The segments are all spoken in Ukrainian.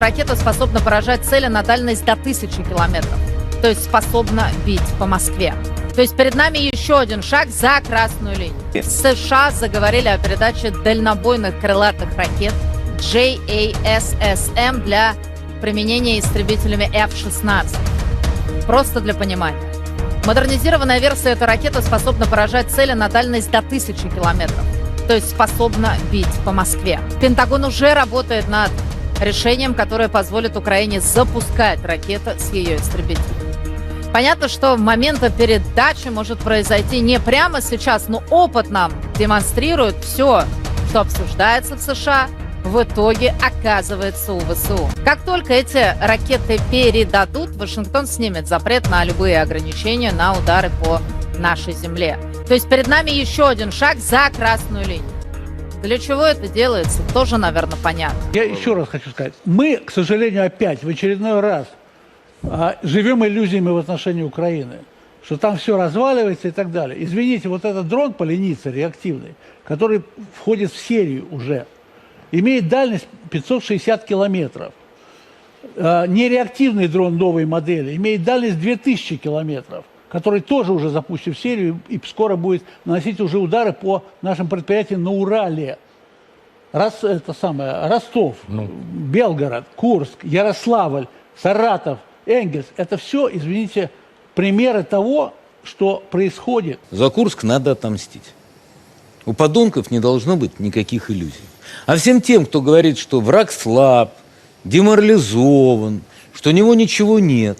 Ракета способна поражать цели на дальность до тысячи километров. То есть способна бить по Москве. То есть перед нами еще один шаг за красную линию. США заговорили о передаче дальнобойных крылатых ракет JASSM для применения истребителями F-16. Просто для понимания. Модернизированная версия этой ракеты способна поражать цели на дальность до тысячи километров. То есть способна бить по Москве. Пентагон уже работает над решением, которое позволит Украине запускать ракеты с ее истребителей. Понятно, что момента передачи может произойти не прямо сейчас, но опыт нам демонстрирует все, что обсуждается в США, в итоге оказывается у ВСУ. Как только эти ракеты передадут, Вашингтон снимет запрет на любые ограничения на удары по нашей земле. То есть перед нами еще один шаг за красную линию. Для чего это делается, тоже, наверное, понятно. Я еще раз хочу сказать, мы, к сожалению, опять в очередной раз а, живем иллюзиями в отношении Украины, что там все разваливается и так далее. Извините, вот этот дрон поленица реактивный, который входит в серию уже, имеет дальность 560 километров. А, Нереактивный дрон новой модели имеет дальность 2000 километров, который тоже уже запущен в серию и скоро будет наносить уже удары по нашим предприятиям на Урале. Рос, это самое, Ростов, Белгород, Курск, Ярославль, Саратов, Энгельс. Это все, извините, примеры того, что происходит. За Курск надо отомстить. У подонков не должно быть никаких иллюзий. А всем тем, кто говорит, что враг слаб, деморализован, что у него ничего нет,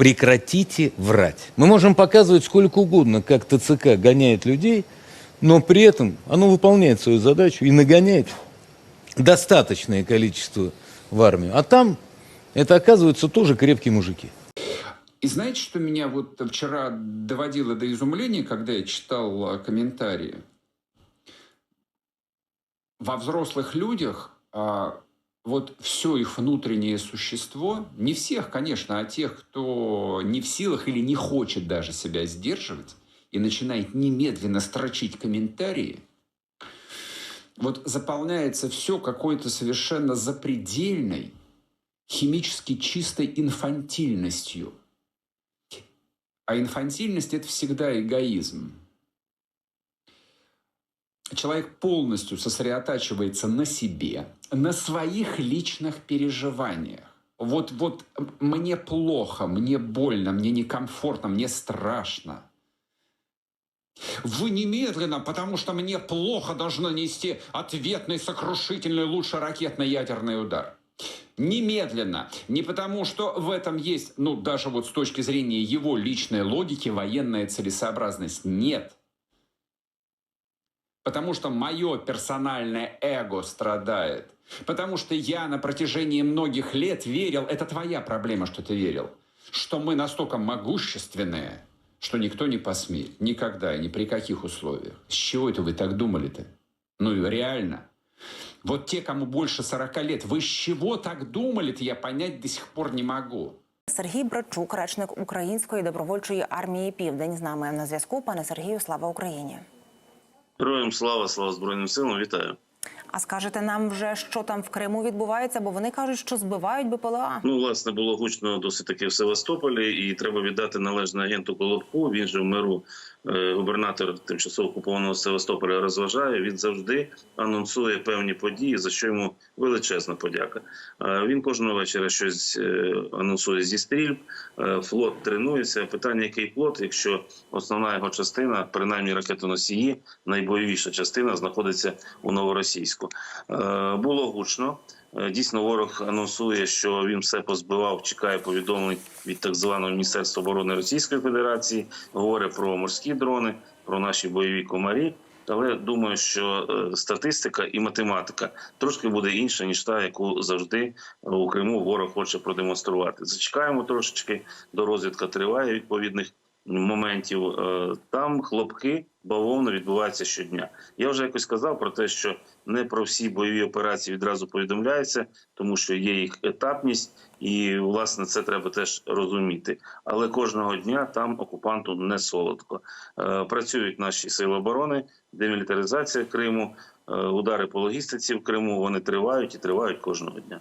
прекратите врать. Мы можем показывать сколько угодно, как ТЦК гоняет людей, но при этом оно выполняет свою задачу и нагоняет достаточное количество в армию. А там это оказываются тоже крепкие мужики. И знаете, что меня вот вчера доводило до изумления, когда я читал а, комментарии? Во взрослых людях а, вот все их внутреннее существо, не всех, конечно, а тех, кто не в силах или не хочет даже себя сдерживать и начинает немедленно строчить комментарии, вот заполняется все какой-то совершенно запредельной, химически чистой инфантильностью. А инфантильность – это всегда эгоизм. Человек полностью сосредотачивается на себе, на своих личных переживаниях. Вот, вот мне плохо, мне больно, мне некомфортно, мне страшно. Вы немедленно, потому что мне плохо, должны нести ответный, сокрушительный, лучше ракетный ядерный удар. Немедленно. Не потому, что в этом есть, ну, даже вот с точки зрения его личной логики, военная целесообразность. Нет. Потому что мое персональное эго страдает. Потому что я на протяжении многих лет верил, это твоя проблема, что ты верил, что мы настолько могущественные, что никто не посмеет. Никогда и ни при каких условиях. С чего это вы так думали-то? Ну и реально. Вот те, кому больше 40 лет, вы с чего так думали-то, я понять до сих пор не могу. Сергій Брачук, речник Української добровольчої армії Південь, з нами на зв'язку. Пане Сергію, слава Україні. Героям слава, слава Збройним силам, вітаю. А скажете нам вже, що там в Криму відбувається? Бо вони кажуть, що збивають БПЛА. Ну, власне, було гучно досить таки в Севастополі, і треба віддати належне агенту Колобку. Він же в миру губернатор тимчасово окупованого Севастополя розважає. Він завжди анонсує певні події, за що йому величезна подяка. Е, Він кожного вечора щось е, анонсує зі стрільб. е, Флот тренується. Питання, який флот, якщо основна його частина, принаймні ракетоносії, найбойовіша частина, знаходиться у новоросійську. Е, Було гучно. Е, Дійсно, ворог анонсує, що він все позбивав. Чекає повідомлень від так званого Міністерства оборони Російської Федерації. Говорить про морські дрони, про наші бойові комарі. Але думаю, що е, статистика і математика трошки буде інша ніж та, яку завжди у Криму ворог хоче продемонструвати. Зачекаємо трошечки, до розвідка триває відповідних моментів. Е, Там хлопки бавовна відбувається щодня. Я вже якось казав про те, що не про всі бойові операції відразу повідомляється, тому що є їх етапність, і власне це треба теж розуміти. Але кожного дня там окупанту не солодко. Е, Працюють наші сили оборони, демілітаризація Криму, е, удари по логістиці в Криму. Вони тривають і тривають кожного дня.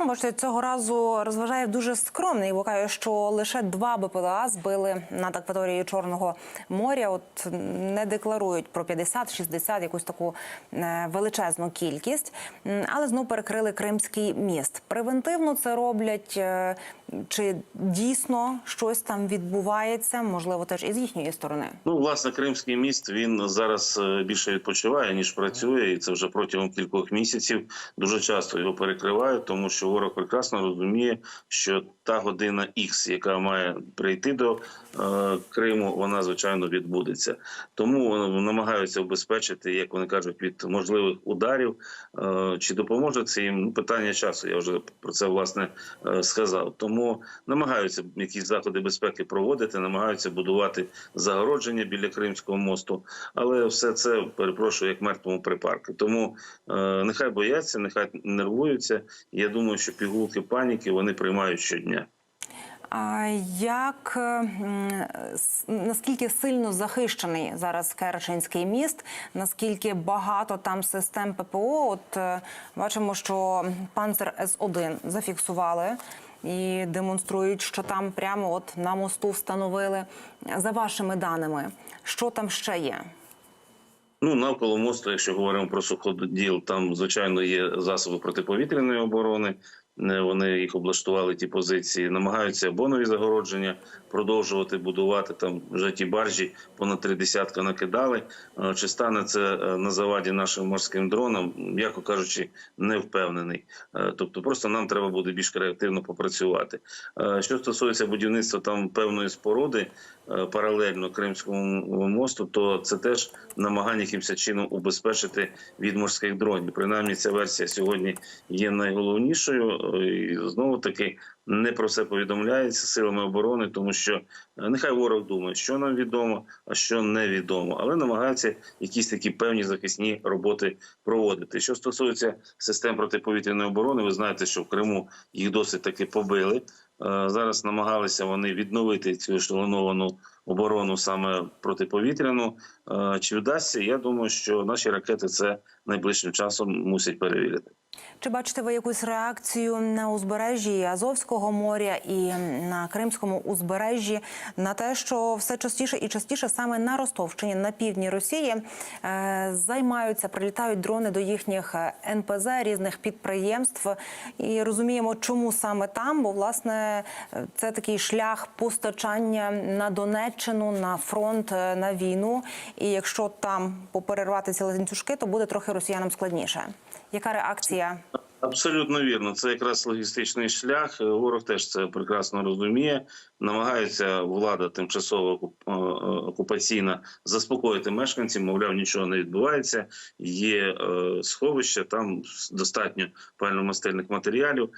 Ну, бачите, цього разу розважає дуже скромний, бо що лише два БПЛА збили над акваторією Чорного моря. От не декларують про 50-60, якусь таку е, величезну кількість, але знов перекрили Кримський міст. Превентивно це роблять. Е, Чи дійсно щось там відбувається? Можливо, теж і з їхньої сторони. Ну, власне, Кримський міст він зараз е, більше відпочиває ніж працює, і це вже протягом кількох місяців. Дуже часто його перекривають, тому що ворог прекрасно розуміє, що та година Х, яка має прийти до е, Криму, вона звичайно відбудеться. Тому намагаються обезпечити, як вони кажуть, від можливих ударів. Е, чи допоможе це їм? Ну, питання часу. Я вже про це власне е, сказав. Тому намагаються якісь заходи безпеки проводити, намагаються будувати загородження біля Кримського мосту, але все це перепрошую як мертвому припарку. Тому е, нехай бояться, нехай нервуються. Я думаю, що пігулки паніки вони приймають щодня. А як е, наскільки сильно захищений зараз Керченський міст? Наскільки багато там систем ППО? От е, бачимо, що панцер С 1 зафіксували і демонструють, що там прямо от на мосту встановили. За вашими даними, що там ще є? Ну, навколо мосту, якщо говоримо про суходіл, там звичайно є засоби протиповітряної оборони. Вони їх облаштували ті позиції, намагаються або нові загородження продовжувати будувати. Там вже ті баржі понад три десятка накидали. Е, Чи стане це е, на заваді нашим морським дронам? М'яко кажучи, не впевнений. Е, Тобто, просто нам треба буде більш креативно попрацювати. Що стосується будівництва там певної споруди паралельно Кримському мосту, то це теж намагання якимось чином убезпечити від морських дронів. Принаймні, ця версія сьогодні є найголовнішою. Знову таки не про це повідомляється силами оборони, тому що е, нехай ворог думає, що нам відомо, а що невідомо, але намагаються якісь такі певні захисні роботи проводити. Що стосується систем протиповітряної оборони, ви знаєте, що в Криму їх досить таки побили. Е, Зараз намагалися вони відновити цю ешелоновану оборону саме протиповітряну. Е, Чи вдасться? Я думаю, що наші ракети це найближчим часом мусять перевірити. Чи бачите ви якусь реакцію на узбережжі Азовського моря і на Кримському узбережжі на те, що все частіше і частіше саме на Ростовщині на півдні Росії е, займаються, прилітають дрони до їхніх е, НПЗ різних підприємств, і розуміємо, чому саме там, бо власне це такий шлях постачання на Донеччину, на фронт, е, на війну. І якщо там поперервати ці ланцюжки, то буде трохи росіянам складніше. Яка реакція? Абсолютно вірно. Це якраз логістичний шлях. Е, Ворог теж це прекрасно розуміє. Намагається влада тимчасово е, е, окупаційна заспокоїти мешканців. Мовляв, нічого не відбувається. Є сховища, там достатньо пальномастильних матеріалів.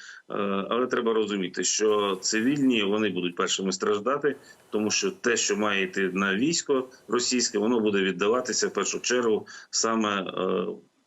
Але треба розуміти, що цивільні вони будуть першими страждати, тому що те, що має йти на військо російське, воно буде віддаватися в першу чергу саме.